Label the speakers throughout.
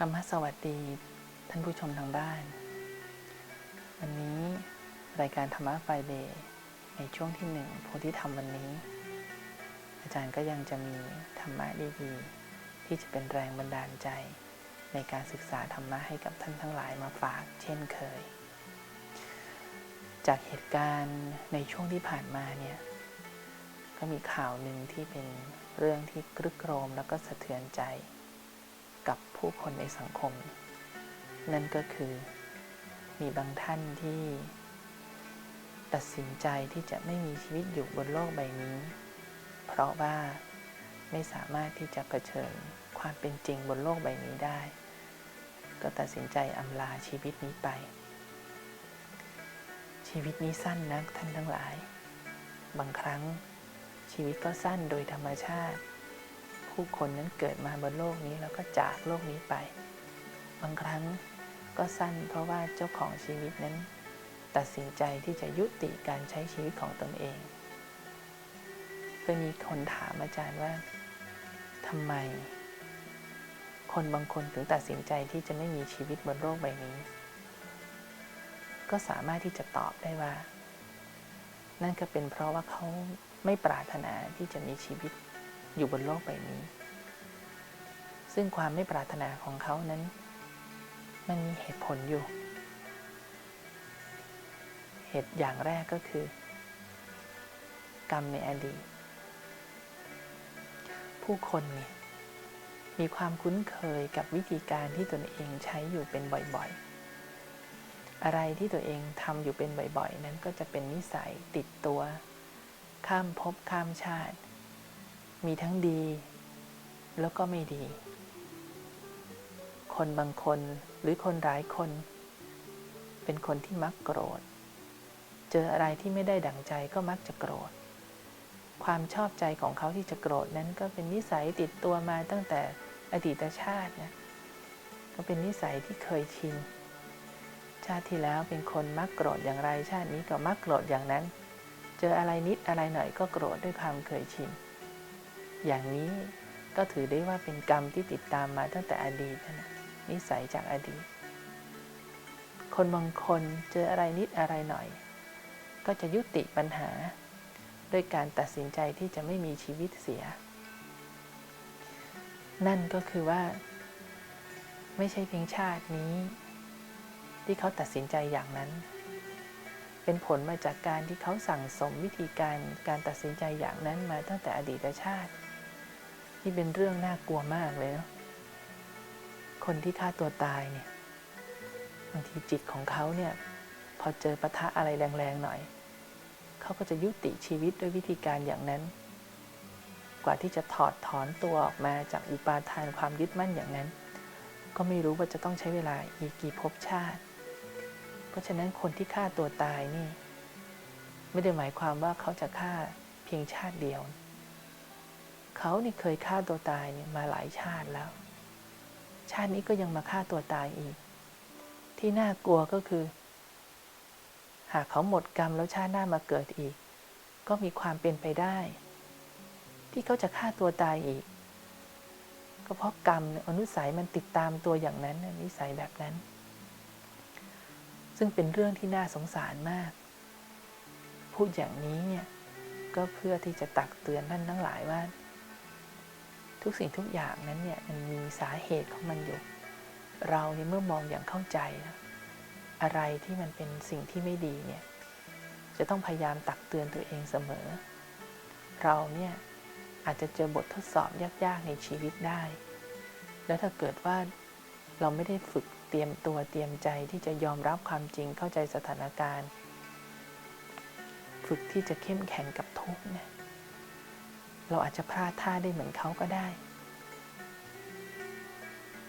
Speaker 1: ธรรมสวัสดีท่านผู้ชมทางบ้าน วันนี้รายการธรรมะไฟเดย์ในช่วงที่หนึ่งโพธิธรรมวันนี้ อาจารย์ก็ยังจะมีธรรมะดีๆ ที่จะเป็นแรงบันดาลใจ ในการศึกษาธรรมะให้กับท่านทั้งหลายมาฝากเช่นเคย จากเหตุการณ์ในช่วงที่ผ่านมาเนี่ยก็มีข่าวหนึ่งที่เป็นเรื่องที่กรึกโครมแล้วก็สะเทือนใจ กับผู้คนในสังคม นั่นก็คือมีบางท่านที่ ตัดสินใจที่จะไม่มีชีวิตอยู่บนโลกใบนี้ เพราะว่าไม่สามารถที่จะะเผชิญความเป็นจริงบนโลกใบนี้ได้ ก็ตัดสินใจอำลาชีวิตนี้ไป ชีวิตนี้สั้นนะท่านทั้งหลาย บางครั้งชีวิตก็สั้นโดยธรรมชาติ ผู้คนนั้นเกิดมาบนโลกนี้แล้วก็จากโลกนี้ไป บางครั้งก็สั้น เพราะว่าเจ้าของชีวิตนั้น ตัดสินใจที่จะยุติการใช้ชีวิตของตนเองเคยมีคนถามอาจารย์ว่าทำไม คนบางคนถึงตัดสินใจที่จะไม่มีชีวิตบนโลกใบนี้ ก็สามารถที่จะตอบได้ว่า นั่นก็เป็นเพราะว่าเขาไม่ปรารถนาที่จะมีชีวิต อยู่บนโลกใบนี้ ซึ่งความไม่ปรารถนาของเขานั้น มันมีเหตุผลอยู่ เหตุอย่างแรกก็คือ กรรมในอดีตผู้คนเนี่ยมีความคุ้นเคยกับวิธีการที่ตนเองใช้อยู่เป็นบ่อยๆ อะไรที่ตัวเองทำอยู่เป็นบ่อยๆ นั้นก็จะเป็นนิสัยติดตัว ข้ามภพข้ามชาติ มีทั้งดี แล้วก็ไม่ดี คนบางคนหรือคนหลายคน เป็นคนที่มักโกรธ เจออะไรที่ไม่ได้ดั่งใจก็มักจะโกรธ ความชอบใจของเขาที่จะโกรธนั้นก็เป็นนิสัยติดตัวมาตั้งแต่อดีตชาตินะก็เป็นนิสัยที่เคยชิน ชาติที่แล้วเป็นคนมักโกรธอย่างไรชาตินี้ก็มักโกรธอย่างนั้น เจออะไรนิดอะไรหน่อยก็โกรธด้วยความเคยชิน อย่างนี้ก็ถือได้ว่าเป็นกรรมที่ติดตามมาตั้งแต่อดีตนะนิสัยจากอดีต คนบางคนเจออะไรนิดอะไรหน่อย ก็จะยุติปัญหาด้วยการตัดสินใจที่จะไม่มีชีวิตเสีย นั่นก็คือว่า ไม่ใช่เพียงชาตินี้ ที่เขาตัดสินใจอย่างนั้น เป็นผลมาจากการที่เขาสั่งสมวิธีการการตัดสินใจอย่างนั้นมาตั้งแต่อดีตชาติ ที่เป็นเรื่องน่ากลัวมากเลยเนาะคนที่ฆ่าตัวตายเนี่ยบางทีจิตของเขาเนี่ยพอเจอปะทะอะไรแรงๆหน่อย เขาก็จะยุติชีวิตด้วยวิธีการอย่างนั้น กว่าที่จะถอดถอนตัวออกมาจากอุปาทานความยึดมั่นอย่างนั้น ก็ไม่รู้ว่าจะต้องใช้เวลาอีกกี่ภพชาติ เพราะฉะนั้นคนที่ฆ่าตัวตายนี่ ไม่ได้หมายความว่าเขาจะฆ่าเพียงชาติเดียว เขานี่เคยฆ่าตัวตายเนี่ยมาหลายชาติแล้ว ชาตินี้ก็ยังมาฆ่าตัวตายอีก ที่น่ากลัวก็คือ หากเขาหมดกรรมแล้วชาติหน้ามาเกิดอีก ก็มีความเป็นไปได้ ที่เขาจะฆ่าตัวตายอีก ก็เพราะกรรมอนุสัยมันติดตามตัวอย่างนั้นนิสัยแบบนั้น ซึ่งเป็นเรื่องที่น่าสงสารมาก พูดอย่างนี้เนี่ยก็เพื่อที่จะตักเตือนท่านทั้งหลายว่า ทุกสิ่งทุกอย่างนั้นเนี่ยมันมีสาเหตุของมันอยู่ เราเนี่ยเมื่อมองอย่างเข้าใจนะอะไรที่มันเป็นสิ่งที่ไม่ดีเนี่ยจะต้องพยายามตักเตือนตัวเองเสมอ เราเนี่ยอาจจะเจอบททดสอบยากๆในชีวิตได้ แล้วถ้าเกิดว่าเราไม่ได้ฝึกเตรียมตัวเตรียมใจที่จะยอมรับความจริงเข้าใจสถานการณ์ ฝึกที่จะเข้มแข็งกับทุกข์เนี่ย เราอาจจะพลาดท่าได้เหมือนเขาก็ได้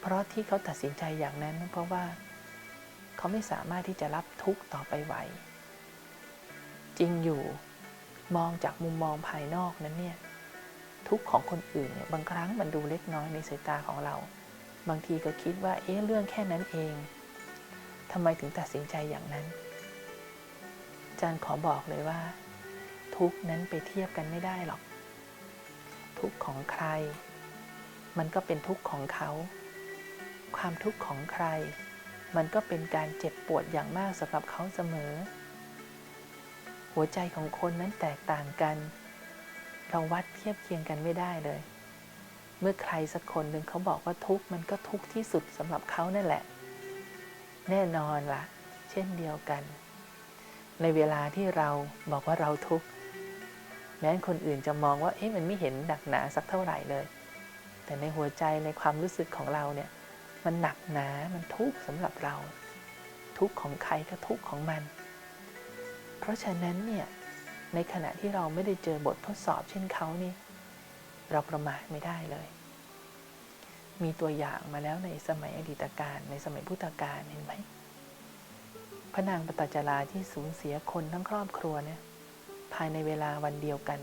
Speaker 1: เพราะที่เขาตัดสินใจอย่างนั้นเพราะว่า เขาไม่สามารถที่จะรับทุกข์ต่อไปไหว จริงอยู่มองจากมุมมองภายนอกนั้นเนี่ย ทุกข์ของคนอื่นเนี่ยบางครั้งมันดูเล็กน้อยในสายตาของเรา บางทีก็คิดว่าเอ๊ะเรื่องแค่นั้นเองทำไมถึงตัดสินใจอย่างนั้นอาจารย์ขอบอกเลยว่า ทุกนั้นไปเทียบกันไม่ได้หรอก ทุกข์ของใคร มันก็เป็นทุกข์ของเขา ความทุกข์ของใคร มันก็เป็นการเจ็บปวดอย่างมากสำหรับเขาเสมอ หัวใจของคนนั้นแตกต่างกัน เราวัดเทียบเคียงกันไม่ได้เลย เมื่อใครสักคนหนึ่งเขาบอกว่าทุกข์มันก็ทุกข์ที่สุดสำหรับเขานั่นแหละ แน่นอนละ่ะ เช่นเดียวกัน ในเวลาที่เราบอกว่าเราทุกข์ แม้คนอื่นจะมองว่าเอ๊ะมันไม่เห็นหนักหนาสักเท่าไหร่เลย แต่ในหัวใจในความรู้สึกของเราเนี่ย มันหนักหนา มันทุกข์สำหรับเรา ทุกข์ของใครก็ทุกข์ของมัน เพราะฉะนั้นเนี่ยในขณะที่เราไม่ได้เจอบททดสอบเช่นเขานี่ เราประมาทไม่ได้เลย มีตัวอย่างมาแล้วในสมัยอดีตการในสมัยพุทธกาลเห็นไหมพระนางปตจจาราที่สูญเสียคนทั้งครอบครัวเนี่ย ภายในเวลาวันเดียวกัน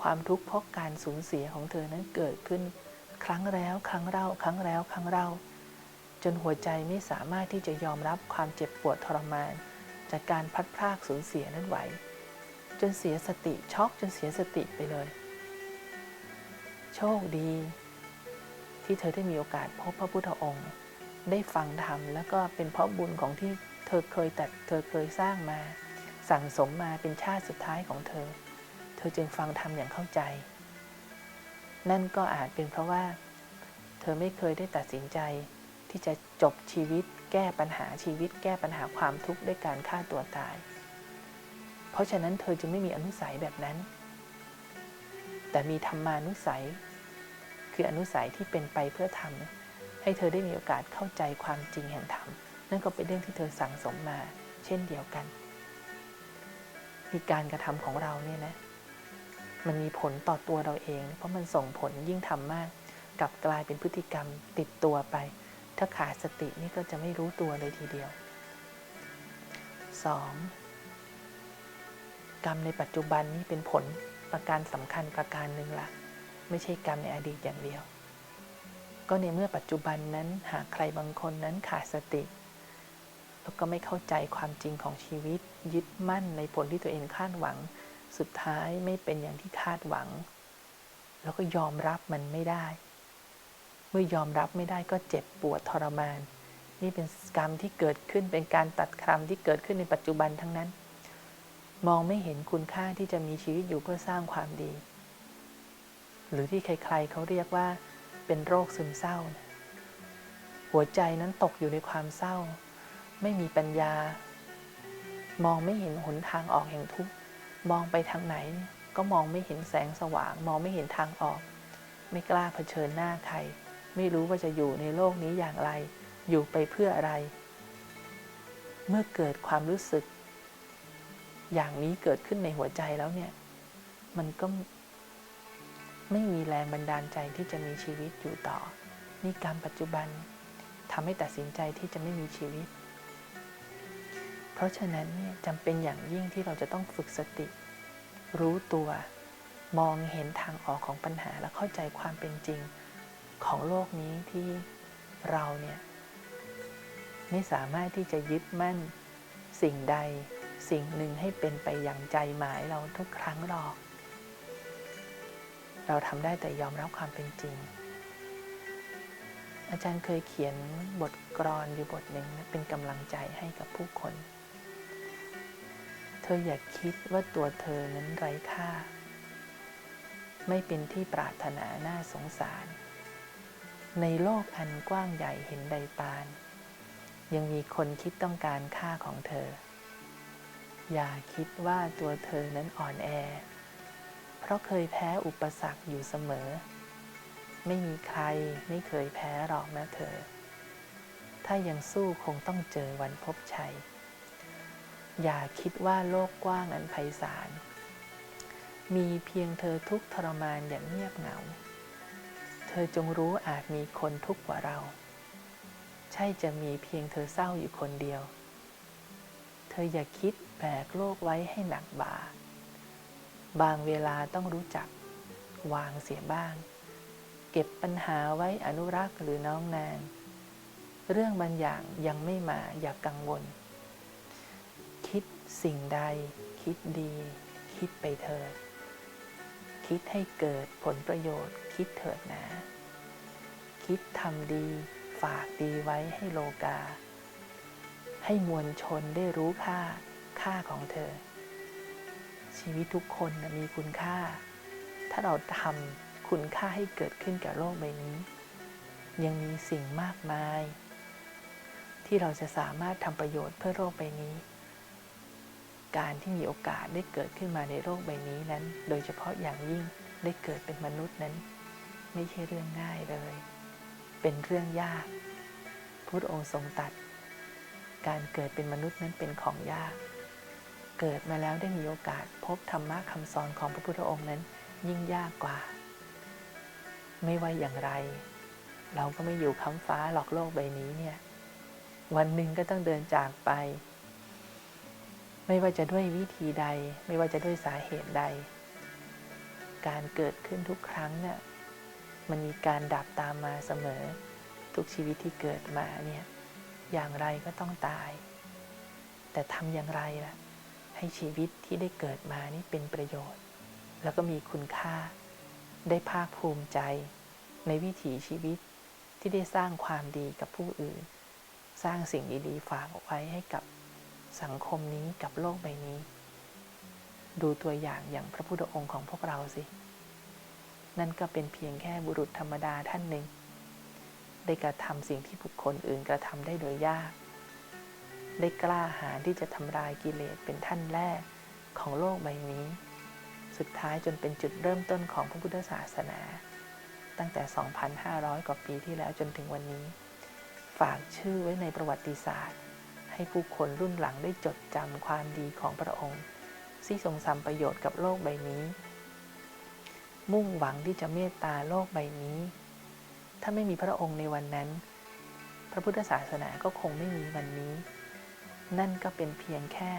Speaker 1: ความทุกข์เพราะการสูญเสียของเธอนั้นเกิดขึ้น ครั้งแล้วครั้งเล่าครั้งแล้วครั้งเล่าจนหัวใจไม่สามารถที่จะยอมรับความเจ็บปวดทรมาน จากการพัดพรากสูญเสียนั้นไหว จนเสียสติช็อกจนเสียสติไปเลย โชคดี ที่เธอได้มีโอกาสพบพระพุทธองค์ ได้ฟังธรรมแล้วก็เป็นเพราะบุญของที่เธอเคยแต่เธอเคยสร้างมา สั่งสมมาเป็นชาติสุดท้ายของเธอ เธอจึงฟังธรรมอย่างเข้าใจ นั่นก็อาจเป็นเพราะว่า เธอไม่เคยได้ตัดสินใจ ที่จะจบชีวิต แก้ปัญหาชีวิต แก้ปัญหาความทุกข์ด้วยการฆ่าตัวตาย เพราะฉะนั้นเธอจึงไม่มีอนุสัยแบบนั้น แต่มีธรรมานุสัย คืออนุสัยที่เป็นไปเพื่อทำให้เธอได้มีโอกาสเข้าใจความจริงแห่งธรรม นั่นก็เป็นเรื่องที่เธอสั่งสมมา เช่นเดียวกัน มีการกระทำของเราเนี่ยนะ มันมีผลต่อตัวเราเอง เพราะมันส่งผลยิ่งทำมากกลับกลายเป็นพฤติกรรมติดตัวไป ถ้าขาดสตินี่ก็จะไม่รู้ตัวเลยทีเดียว 2. กรรมในปัจจุบันนี่เป็นผลประการสำคัญประการหนึ่งละไม่ใช่กรรมในอดีตอย่างเดียว ก็ในเมื่อปัจจุบันนั้นหากใครบางคนนั้นขาดสติ แล้วก็ไม่เข้าใจความจริงของชีวิต ยึดมั่นในผลที่ตัวเองคาดหวัง สุดท้ายไม่เป็นอย่างที่คาดหวัง แล้วก็ยอมรับมันไม่ได้ เมื่อยอมรับไม่ได้ก็เจ็บปวดทรมาน นี่เป็นกรรมที่เกิดขึ้นเป็นการตัดคำที่เกิดขึ้นในปัจจุบันทั้งนั้น มองไม่เห็นคุณค่าที่จะมีชีวิตอยู่เพื่อสร้างความดี หรือที่ใครๆเขาเรียกว่าเป็นโรคซึมเศร้าหัวใจนั้นตกอยู่ในความเศร้า ไม่มีปัญญา มองไม่เห็นหนทางออกแห่งทุกข์มองไปทางไหน ก็มองไม่เห็นแสงสว่าง มองไม่เห็นทางออก ไม่กล้าเผชิญหน้าใคร ไม่รู้ว่าจะอยู่ในโลกนี้อย่างไร อยู่ไปเพื่ออะไร เมื่อเกิดความรู้สึก อย่างนี้เกิดขึ้นในหัวใจแล้วเนี่ย มันก็ไม่มีแรงบันดาลใจที่จะมีชีวิตอยู่ต่อ นี่กรรมปัจจุบันทำให้ตัดสินใจที่จะไม่มีชีวิต ราะฉะนั้นเนี่ยจำเป็นอย่างยิ่งที่เราจะต้องฝึกสติ รู้ตัว มองเห็นทางออกของปัญหาและเข้าใจความเป็นจริงของโลกนี้ที่เราเนี่ยไม่สามารถที่จะยึดมั่นสิ่งใดสิ่งหนึ่งให้เป็นไปอย่างใจหมายเราทุกครั้งหรอก เราทำได้แต่ยอมรับความเป็นจริง อาจารย์เคยเขียนบทกรอนอยู่บทหนึ่งเป็นกำลังใจให้กับผู้คน ธออย่าคิดว่าตัวเธอนั้นไร้ค่า ไม่เป็นที่ปรารถนาน่าสงสาร ในโลกอันกว้างใหญ่เห็นใดปาน ยังมีคนคิดต้องการค่าของเธอ อย่าคิดว่าตัวเธอนั้นอ่อนแอ เพราะเคยแพ้อุปสรรคอยู่เสมอ ไม่มีใครไม่เคยแพ้หรอกนะเธอ ถ้ายังสู้คงต้องเจอวันพบชัย อย่าคิดว่าโลกกว้างอันไพศาล มีเพียงเธอทุกทรมานอย่างเงียบเหงา เธอจงรู้อาจมีคนทุกข์กว่าเรา ใช่จะมีเพียงเธอเศร้าอยู่คนเดียว เธออย่าคิดแบกโลกไว้ให้หนักบ่า บางเวลาต้องรู้จัก วางเสียบ้าง เก็บปัญหาไว้อนุรักษ์หรือน้องนาน เรื่องบางอย่างยังไม่มาอย่ากกังวล สิ่งใดคิดดี คิดไปเถิด คิดให้เกิดผลประโยชน์ คิดเถิดนะ คิดทำดี ฝากดีไว้ให้โลกา ให้มวลชนได้รู้ค่าค่าของเธอ ชีวิตทุกคนมีคุณค่า ถ้าเราทำคุณค่าให้เกิดขึ้นกับโลกใบนี้ ยังมีสิ่งมากมาย ที่เราจะสามารถทำประโยชน์เพื่อโลกใบนี้ การที่มีโอกาสได้เกิดขึ้นมาในโลกใบนี้นั้น โดยเฉพาะอย่างยิ่งได้เกิดเป็นมนุษย์นั้น ไม่ใช่เรื่องง่ายเลย เป็นเรื่องยาก พุทธองค์ทรงตรัด การเกิดเป็นมนุษย์นั้นเป็นของยาก เกิดมาแล้วได้มีโอกาสพบธรรมะคำสอนของพระพุทธองค์นั้นยิ่งยากกว่า ไม่ว่าอย่างไร เราก็ไม่อยู่ค้ำฟ้าหลอกโลกใบนี้เนี่ย วันหนึ่งก็ต้องเดินจากไป ไม่ว่าจะด้วยวิธีใด ไม่ว่าจะด้วยสาเหตุใด การเกิดขึ้นทุกครั้งเนี่ยมันมีการดับตามมาเสมอ ทุกชีวิตที่เกิดมาเนี่ยอย่างไรก็ต้องตาย แต่ทำอย่างไรล่ะ ให้ชีวิตที่ได้เกิดมานี่เป็นประโยชน์ แล้วก็มีคุณค่า ได้ภาคภูมิใจ ในวิถีชีวิตที่ได้สร้างความดีกับผู้อื่น สร้างสิ่งดีๆฝากเอาไว้ให้กับ สังคมนี้กับโลกใบนี้ ดูตัวอย่างอย่างพระพุทธองค์ของพวกเราสิ นั่นก็เป็นเพียงแค่บุรุษธรรมดาท่านหนึ่ง ได้กระทำสิ่งที่บุคคลอื่นกระทำได้โดยยาก ได้กล้าหาญที่จะทำลายกิเลสเป็นท่านแรกของโลกใบนี้ สุดท้ายจนเป็นจุดเริ่มต้นของพระพุทธศาสนา ตั้งแต่ 2,500 กว่าปีที่แล้วจนถึงวันนี้ ฝากชื่อไว้ในประวัติศาสตร์ ให้ผู้คนรุ่นหลังได้จดจำความดีของพระองค์ที่ทรงทำประโยชน์กับโลกใบนี้ มุ่งหวังที่จะเมตตาโลกใบนี้ ถ้าไม่มีพระองค์ในวันนั้น พระพุทธศาสนาก็คงไม่มีวันนี้ นั่นก็เป็นเพียงแค่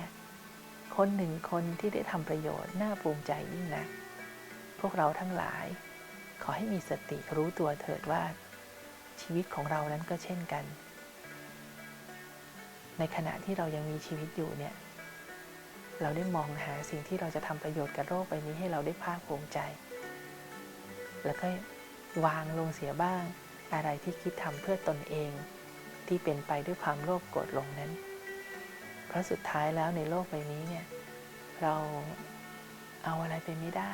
Speaker 1: คนหนึ่งคนที่ได้ทำประโยชน์น่าภูมิใจยิ่งนะพวกเราทั้งหลาย ขอให้มีสติรู้ตัวเถิดว่า ชีวิตของเรานั้นก็เช่นกัน ในขณะที่เรายังมีชีวิตอยู่เนี่ยเราได้มองหาสิ่งที่เราจะทำประโยชน์กับโลกใบนี้ให้เราได้ภาคภูมิใจ แล้วก็วางลงเสียบ้าง อะไรที่คิดทำเพื่อตนเอง ที่เป็นไปด้วยความโลภโกรธลงนั้น เพราะสุดท้ายแล้วในโลกใบนี้เนี่ยเราเอาอะไรไปไม่ได้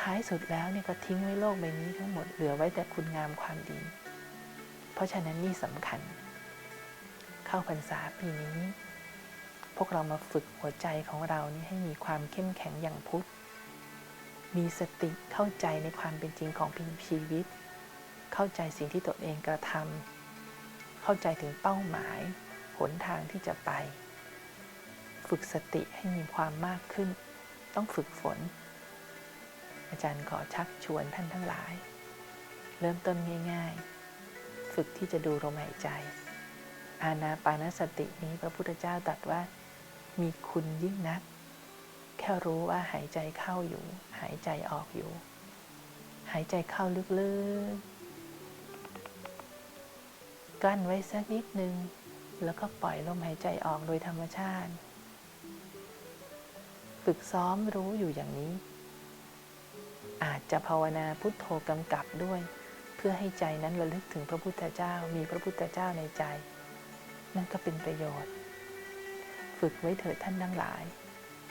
Speaker 1: ท้ายสุดแล้วเนี่ยก็ทิ้งไว้โลกใบนี้ทั้งหมดเหลือไว้แต่คุณงามความดี เพราะฉะนั้นนี่สำคัญ เข้าพรรษาปีนี้ พวกเรามาฝึกหัวใจของเรานี่ให้มีความเข้มแข็งอย่างพุทธ มีสติเข้าใจในความเป็นจริงของพิชีวิต เข้าใจสิ่งที่ตนเองกระทำเข้าใจถึงเป้าหมาย หนทางที่จะไป ฝึกสติให้มีความมากขึ้น ต้องฝึกฝน อาจารย์ขอชักชวนท่านทั้งหลาย เริ่มต้นง่าย ๆ ฝึกที่จะดูลมหายใจ อานาปานสตินี้พระพุทธเจ้าตรัสว่า มีคุณยิ่งนัก แค่รู้ว่าหายใจเข้าอยู่ หายใจออกอยู่ หายใจเข้าลึกๆ กั้นไว้สักนิดนึง แล้วก็ปล่อยลมหายใจออกโดยธรรมชาติ ฝึกซ้อมรู้อยู่อย่างนี้ อาจจะภาวนาพุทโธกำกับด้วย เพื่อให้ใจนั้นระลึกถึงพระพุทธเจ้ามีพระพุทธเจ้าในใจ นั่นก็เป็นประโยชน์ ฝึกไว้เถิดท่านทั้งหลาย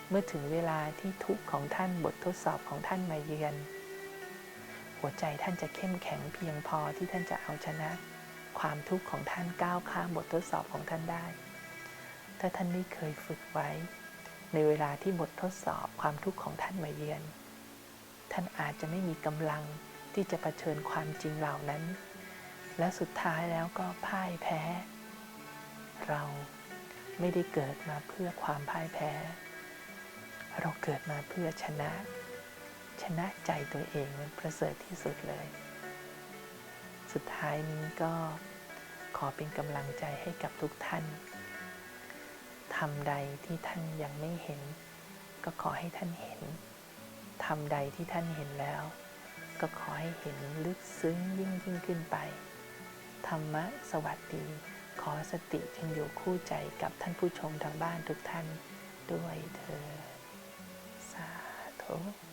Speaker 1: เมื่อถึงเวลาที่ทุกข์ของท่านบททดสอบของท่านมาเยือน หัวใจท่านจะเข้มแข็งเพียงพอที่ท่านจะเอาชนะ ความทุกข์ของท่านก้าวข้ามบททดสอบของท่านได้ ถ้าท่านไม่เคยฝึกไว้ ในเวลาที่บททดสอบความทุกข์ของท่านมาเยือน ท่านอาจจะไม่มีกำลังที่จะะเผชิญความจริงเหล่านั้น และสุดท้ายแล้วก็พ่ายแพ้ เราไม่ได้เกิดมาเพื่อความพ่ายแพ้ เราเกิดมาเพื่อชนะ ชนะใจตัวเองมันประเสริฐที่สุดเลย สุดท้ายนี้ก็ขอเป็นกำลังใจให้กับทุกท่านทำใดที่ท่านยังไม่เห็น ก็ขอให้ท่านเห็นทำใดที่ท่านเห็นแล้ว ก็ขอให้เห็นลึกซึ้งยิ่งยิ่งขึ้นไป ธรรมะสวัสดี ขอสติจงอยู่คู่ใจกับท่านผู้ชมทางบ้านทุกท่านด้วยเธอสาธุ